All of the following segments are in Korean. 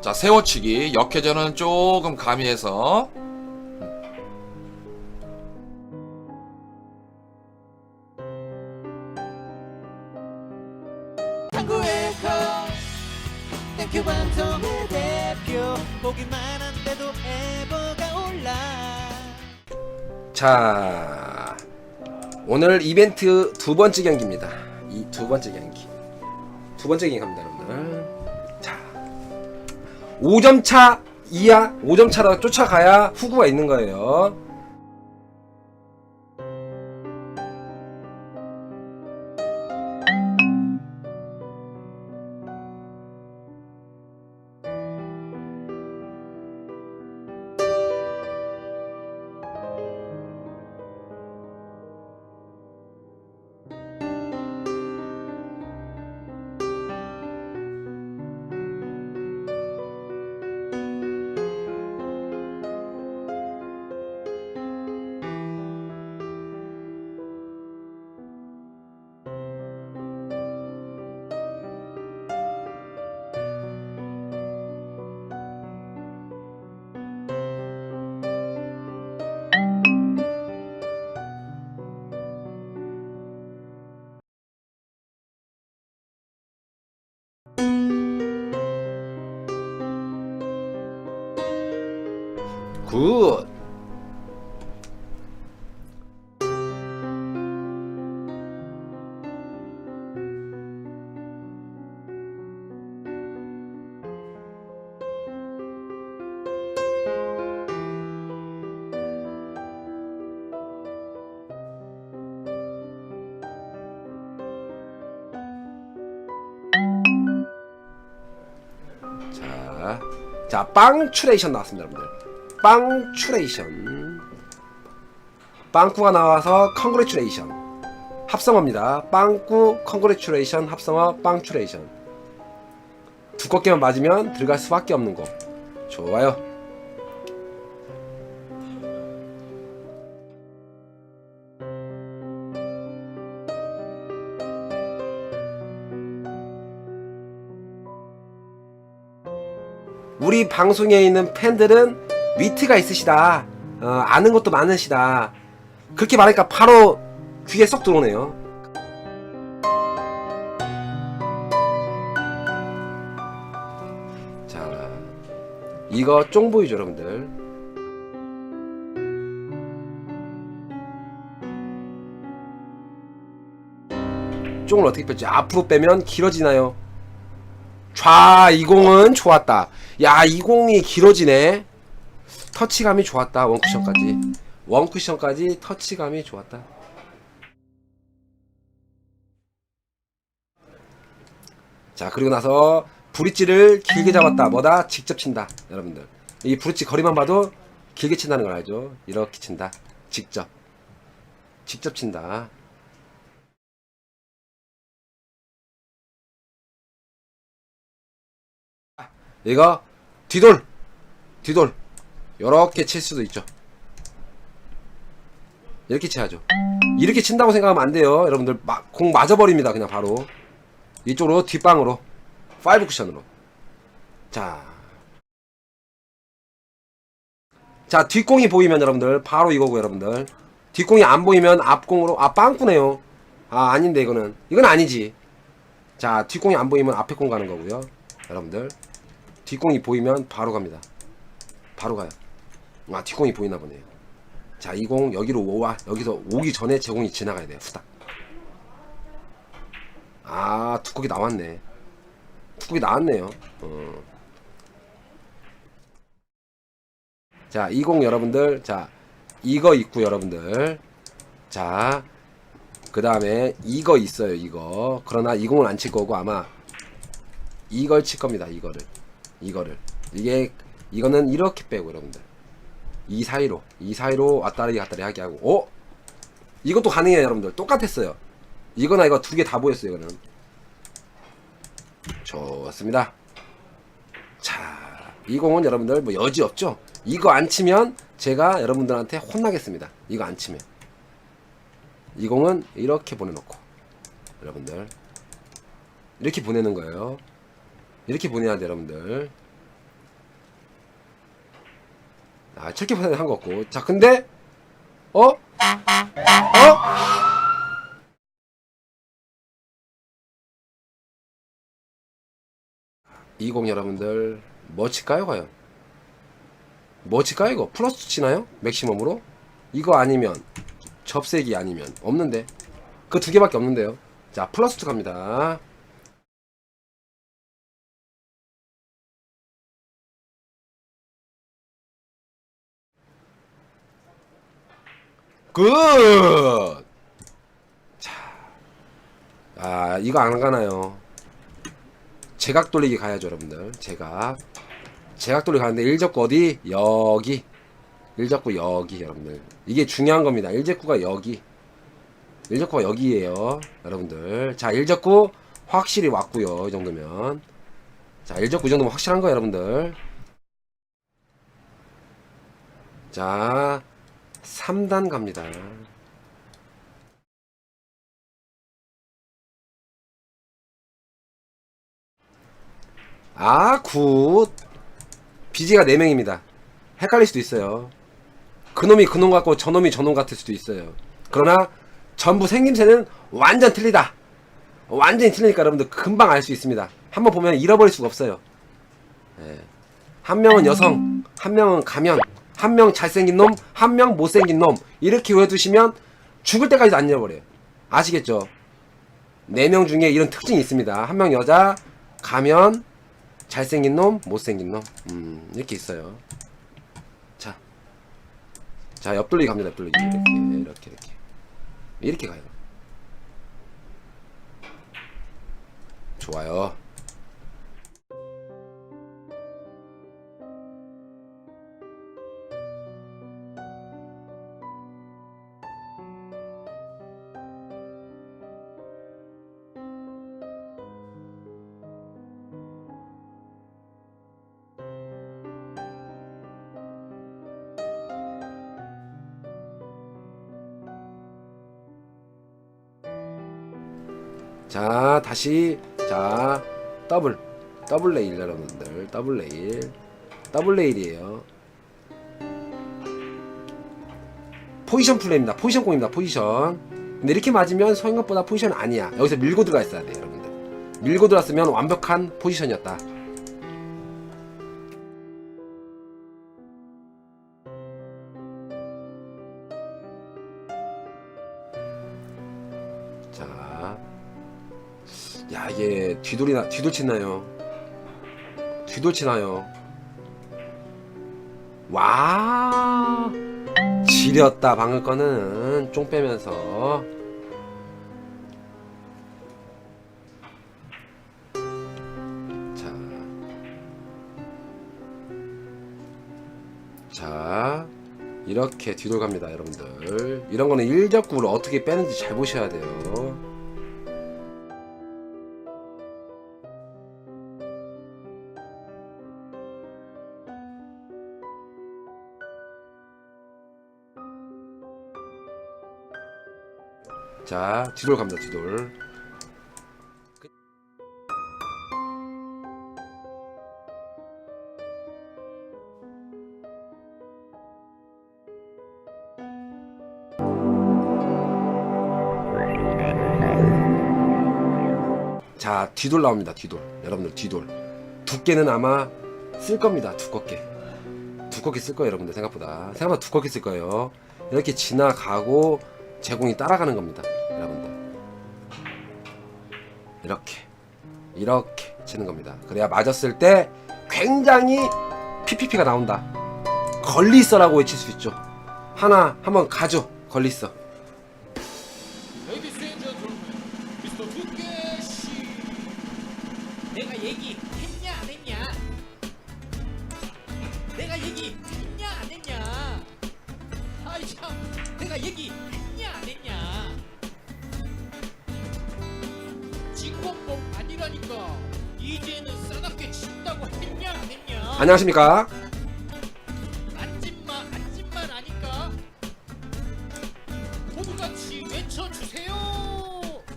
자, 세워치기. 역회전은 조금 가미해서. 자 오늘 이벤트 두 번째 경기입니다. 이 두 번째 경기 두 번째 경기 갑니다, 여러분들. 자 5점 차 이하 5점 차로 쫓아가야 후구가 있는 거예요. 자, 자, 빵추레이션 나왔습니다, 여러분들. 빵추레이션. 빵꾸가 나와서 컨그레츄레이션. 합성어입니다. 빵꾸 컨그레츄레이션 합성어 빵추레이션. 두껍게만 맞으면 들어갈 수밖에 없는 거. 좋아요. 우리 방송에 있는 팬들은 위트가 있으시다. 어, 아는 것도 많으시다. 그렇게 말하니까 바로 귀에 쏙 들어오네요. 자, 이거 쫑 보이죠, 여러분들? 쫑을 어떻게 뺐지? 앞으로 빼면 길어지나요? 좌, 이 공은 좋았다. 야, 이 공이 길어지네. 터치감이 좋았다. 원쿠션까지. 원쿠션까지 터치감이 좋았다. 자, 그리고 나서 브릿지를 길게 잡았다. 뭐다? 직접 친다. 여러분들. 이 브릿지 거리만 봐도 길게 친다는 걸 알죠? 이렇게 친다. 직접. 직접 친다. 이거 뒤돌 뒤돌 이렇게 칠 수도 있죠 이렇게 쳐야죠 이렇게 친다고 생각하면 안 돼요 여러분들 마- 공 맞아버립니다 그냥 바로 이쪽으로 뒷방으로 파이브 쿠션으로 자. 자, 뒷공이 보이면 여러분들 바로 이거고 여러분들. 뒷공이 안 보이면 앞공으로 아 빵꾸네요. 아, 아닌데 이거는. 이건 아니지. 자, 뒷공이 안 보이면 앞에 공 가는 거고요. 여러분들. 뒷공이 보이면 바로 갑니다. 바로 가요. 아, 뒷공이 보이나 보네요. 자, 이 공 여기로 오와. 여기서 오기 전에 제 공이 지나가야 돼요. 후딱. 아, 두꺼기 나왔네. 두꺼기 나왔네요. 어. 자, 이 공 여러분들. 자, 이거 있고 여러분들. 자, 그 다음에 이거 있어요. 이거. 그러나 이 공은 안칠 거고 아마 이걸 칠 겁니다. 이거를. 이거를. 이게 이거는 이렇게 빼고 여러분들. 이 사이로 이 사이로 왔다리 갔다리 하게 하고 어? 이것도 가능해요 여러분들 똑같았어요 이거나 이거 두 개 다 보였어요 이거는 좋습니다 자, 이 공은 여러분들 뭐 여지 없죠? 이거 안 치면 제가 여러분들한테 혼나겠습니다. 이거 안 치면. 이 공은 이렇게 보내놓고 여러분들 이렇게 보내는 거예요. 이렇게 보내야 돼 여러분들. 아 7킬 한거 없고 자 근데 어? 어? 20 여러분들 뭐 칠까요 과연? 뭐 칠까요 이거? 플러스 치나요? 맥시멈으로? 이거 아니면 접색이 아니면 없는데 그 두 개밖에 없는데요 자 플러스 2 갑니다 굿! 자, 아, 이거 안 가나요? 제각 돌리기 가야죠, 여러분들. 제각. 제각 돌리기 가는데, 일적구 어디? 여기. 일적구 여기, 여러분들. 이게 중요한 겁니다. 일적구가 여기. 일적구가 여기에요, 여러분들. 자, 일적구 확실히 왔고요 이 정도면. 자, 일적구 이 정도면 확실한 거예요, 여러분들. 자, 3단 갑니다. 아, 굿. BG가 4명입니다. 헷갈릴 수도 있어요. 그놈이 그놈 같고 저놈이 저놈 같을 수도 있어요. 그러나 전부 생김새는 완전 틀리다. 완전히 틀리니까 여러분들 금방 알 수 있습니다. 한번 보면 잃어버릴 수가 없어요. 예. 한 명은 여성, 한 명은 가면, 한 명 잘생긴 놈, 한 명 못생긴 놈. 이렇게 외워두시면 죽을 때까지도 안 잃어버려요. 아시겠죠? 네 명 중에 이런 특징이 있습니다. 한 명 여자, 가면, 잘생긴 놈, 못생긴 놈. 음, 이렇게 있어요. 자. 자, 옆돌리기 갑니다, 옆돌리기. 이렇게, 이렇게, 이렇게. 이렇게 가요. 좋아요. 다시 자, 더블 더블 레일 여러분들. 더블 레일. 더블 레일이에요. 포지션 플레이입니다. 포지션 공입니다. 포지션. 근데 이렇게 맞으면 생각보다 포지션 아니야. 여기서 밀고 들어가 있어야 돼, 여러분들. 밀고 들어왔으면 완벽한 포지션이었다. 뒤돌이 나 뒤돌치 나요? 뒤돌치 나요? 와 지렸다 방금 거는. 쫑 빼면서. 자, 자 이렇게 뒤돌 갑니다 여러분들. 이런 거는 일적구를 어떻게 빼는지 잘 보셔야 돼요 자, 뒤돌 갑니다, 뒤돌. 자, 뒤돌 나옵니다, 뒤돌. 여러분들, 뒤돌. 두께는 아마 쓸 겁니다, 두껍게. 두껍게 쓸 거예요, 여러분들, 생각보다. 생각보다 두껍게 쓸 거예요. 이렇게 지나가고, 제공이 따라가는 겁니다. 이렇게 이렇게 치는 겁니다. 그래야 맞았을 때 굉장히 PPP가 나온다. 걸리 있어라고 외칠 수 있죠. 하나 한번 가죠. 했냐 내가 얘기했냐 안 했냐 아이 참 내가 얘기 아니라니까 이제는 싸납게 친다고 했냐 안 했냐 안녕하십니까? 앉지마 앉지만 아니까 모두같이 외쳐주세요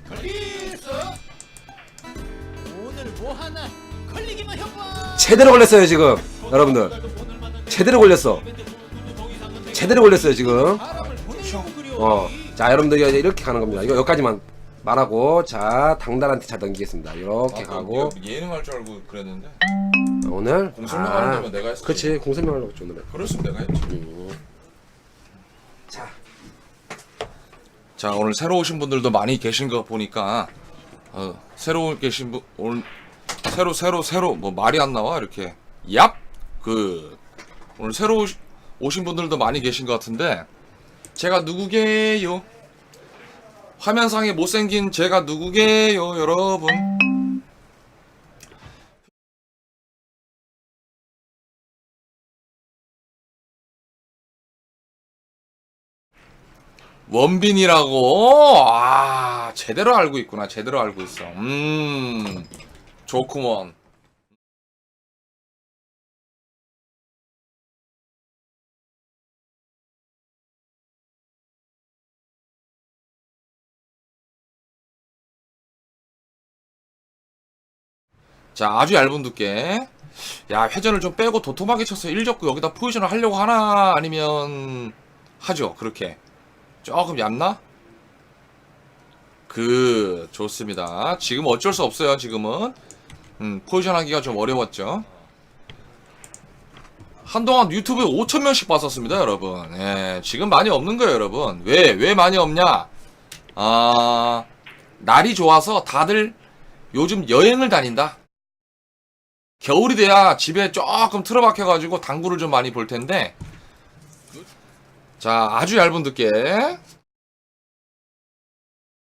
걸리있어 오늘 뭐 하나 걸리기만 해봐 제대로 걸렸어요 지금 여러분들. 제대로 걸렸어. 제대로 걸렸어요 지금. 사람을 보내려고 그려. 어, 자 여러분들 이제 이렇게 가는 겁니다. 이거 여기까지만 말하고 자 당달한테 잘 넘기겠습니다. 이렇게 가고 예능 할 줄 알고 그랬는데 오늘 공 설명하는 데면 내가 했어. 그렇지 공 설명 하려고 했지 오늘. 그랬으면 내가 했지. 자자 오늘 새로 오신 분들도 많이 계신 거 보니까 어, 새로 계신 분 오늘 새로 새로 새로 뭐 말이 안 나와 이렇게 얍 그 오늘 새로 오신 분들도 많이 계신 것 같은데 제가 누구게요? 화면상에 못생긴 제가 누구게요 여러분? 원빈이라고? 아, 제대로 알고 있구나. 제대로 알고 있어. 음, 좋구먼. 자, 아주 얇은 두께. 야, 회전을 좀 빼고 도톰하게 쳐서 1접구 여기다 포지션을 하려고 하나? 아니면, 하죠. 그렇게. 조금 얇나? 그 좋습니다. 지금 어쩔 수 없어요. 지금은 음, 포지션 하기가 좀 어려웠죠. 한동안 유튜브에 5천 명씩 봤었습니다, 여러분. 예, 지금 많이 없는 거예요, 여러분. 왜 왜 많이 없냐? 아 날이 좋아서 다들 요즘 여행을 다닌다. 겨울이 돼야 집에 조금 틀어박혀가지고 당구를 좀 많이 볼 텐데. 자, 아주 얇은 두께.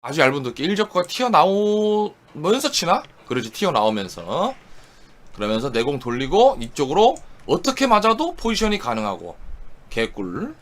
아주 얇은 두께 1접구가 튀어나오면서 치나? 그러지 튀어나오면서 그러면서 내공 돌리고 이쪽으로 어떻게 맞아도 포지션이 가능하고 개꿀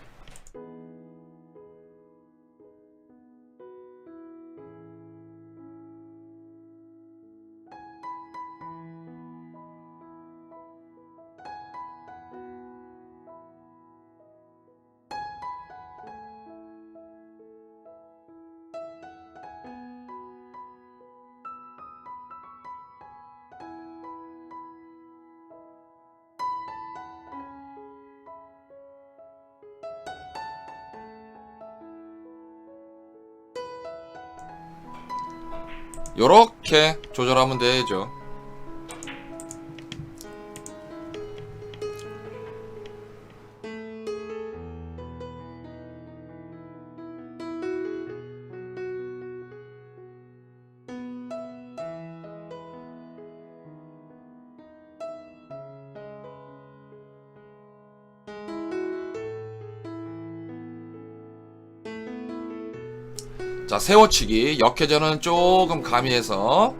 요렇게 조절하면 되죠 세워치기 역회전은 조금 가미해서.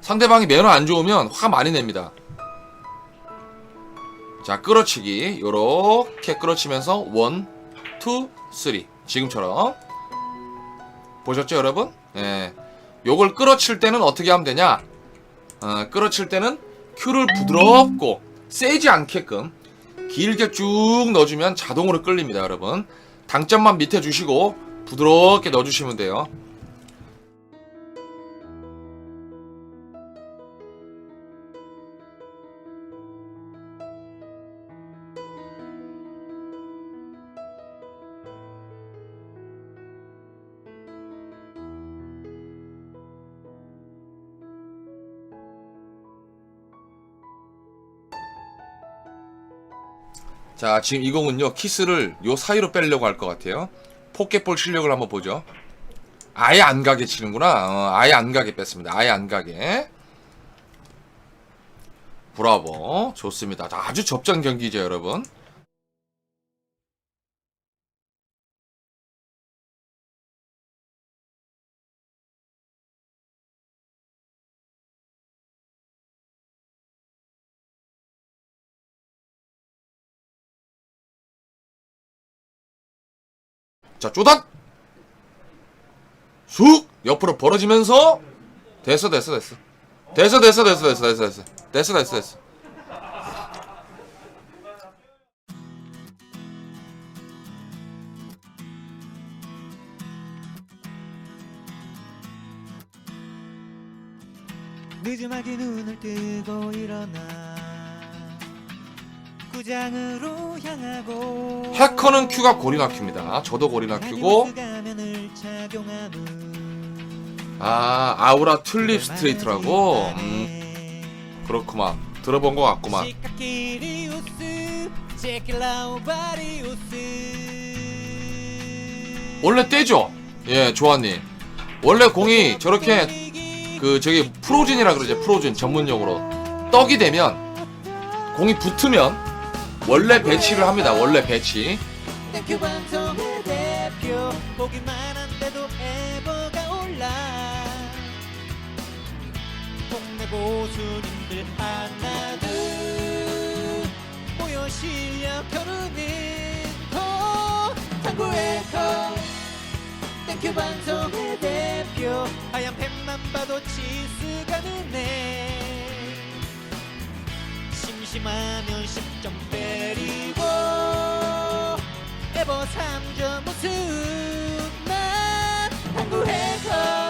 상대방이 매너 안 좋으면 화 많이 냅니다. 자 끌어치기. 요렇게 끌어치면서 원, 투, 쓰리. 지금처럼. 보셨죠 여러분? 예. 요걸 끌어칠 때는 어떻게 하면 되냐? 어, 끌어칠 때는 큐를 부드럽고 세지 않게끔 길게 쭉 넣어주면 자동으로 끌립니다 여러분 당점만 밑에 주시고 부드럽게 넣어주시면 돼요 자 지금 이 공은요 키스를 요 사이로 빼려고 할 것 같아요. 포켓볼 실력을 한번 보죠. 아예 안 가게 치는구나. 어, 아예 안 가게 뺐습니다. 아예 안 가게. 브라보. 좋습니다. 자, 아주 접전 경기죠 여러분 자, 쪼단! 쑥! 옆으로 벌어지면서 됐어, 됐어, 됐어. 됐어, 됐어, 됐어, 됐어, 됐어, 됐어. 됐어, 됐어, 됐어. 늦음하게 눈을 뜨고 일어나 해커는 큐가 고리나 큐입니다. 저도 고리나 착용한 후아 아우라 튤립 스트레이트라고? 음, 그렇구만. 들어본 것 같구만. 원래 떼죠? 예 조아님. 원래 공이 저렇게 그 저기 프로즌이라 그러죠 프로즌 전문용어로. 떡이 되면 공이 붙으면 원래 배치를 합니다. 원래 배치. 땡큐 방송의 대표. 하얀 펜만 봐도 치스가 느네 심심하면 10 3점 우승 난 당구해서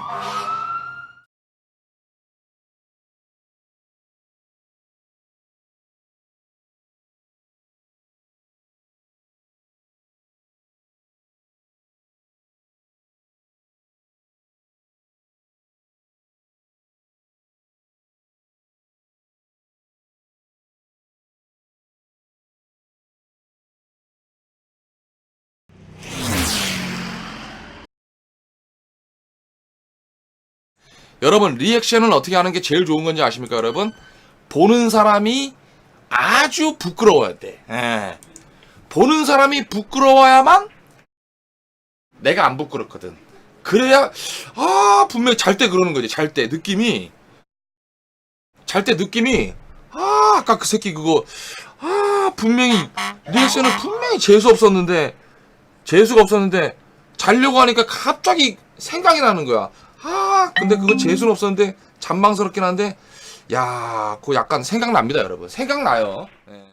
여러분 리액션은 어떻게 하는 게 제일 좋은 건지 아십니까 여러분? 보는 사람이 아주 부끄러워야 돼. 예. 보는 사람이 부끄러워야만 내가 안 부끄럽거든. 그래야 아 분명히 잘 때 그러는 거지. 잘 때 느낌이 잘 때 느낌이 아 아까 그 새끼 그거 아 분명히 리액션은 분명히 재수 없었는데 재수가 없었는데 자려고 하니까 갑자기 생각이 나는 거야. 아, 근데 그거 재수는 없었는데 잔망스럽긴 한데, 야, 그거 약간 생각납니다, 여러분. 생각나요. 예.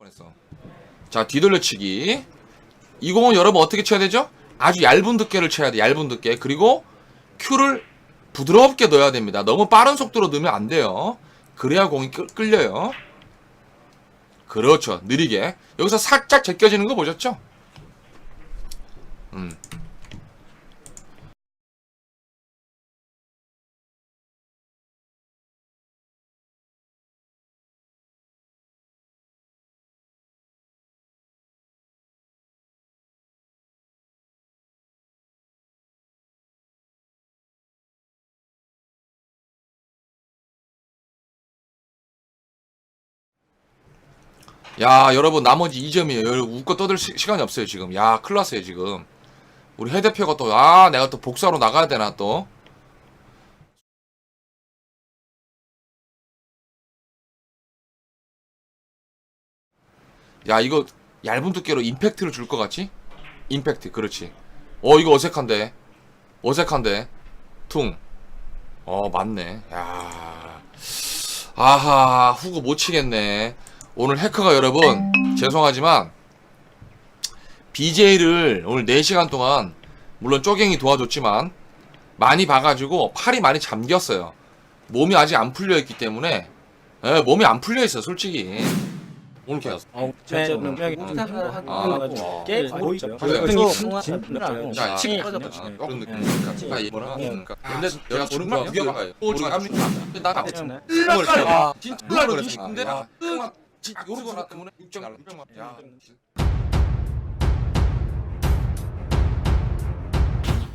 뻔했어. 자, 뒤돌려치기. 이 공은 여러분 어떻게 쳐야 되죠? 아주 얇은 두께를 쳐야 돼. 얇은 두께. 그리고 큐를 부드럽게 넣어야 됩니다. 너무 빠른 속도로 넣으면 안 돼요. 그래야 공이 끌, 끌려요. 그렇죠. 느리게. 여기서 살짝 제껴지는 거 보셨죠? 음. 야, 여러분 나머지 2점이에요. 여러분 웃고 떠들 시, 시간이 없어요, 지금. 야, 큰일 났어요, 지금. 우리 해 대표가 또 아, 내가 또 복사로 나가야 되나 또. 야, 이거 얇은 두께로 임팩트를 줄 것 같지? 임팩트, 그렇지. 어, 이거 어색한데. 어색한데. 퉁. 어, 맞네. 야. 아하, 후구 못 치겠네. 오늘 해커가 여러분 죄송하지만 BJ를 오늘 4시간 동안 물론 쪼갱이 도와줬지만 많이 봐가지고 팔이 많이 잠겼어요. 몸이 아직 안 풀려있기 때문에 에, 몸이 안 풀려있어요 솔직히. 오늘 계속. 어, 진짜. 지- 요런 거 하나 때문에 육정 육정 야.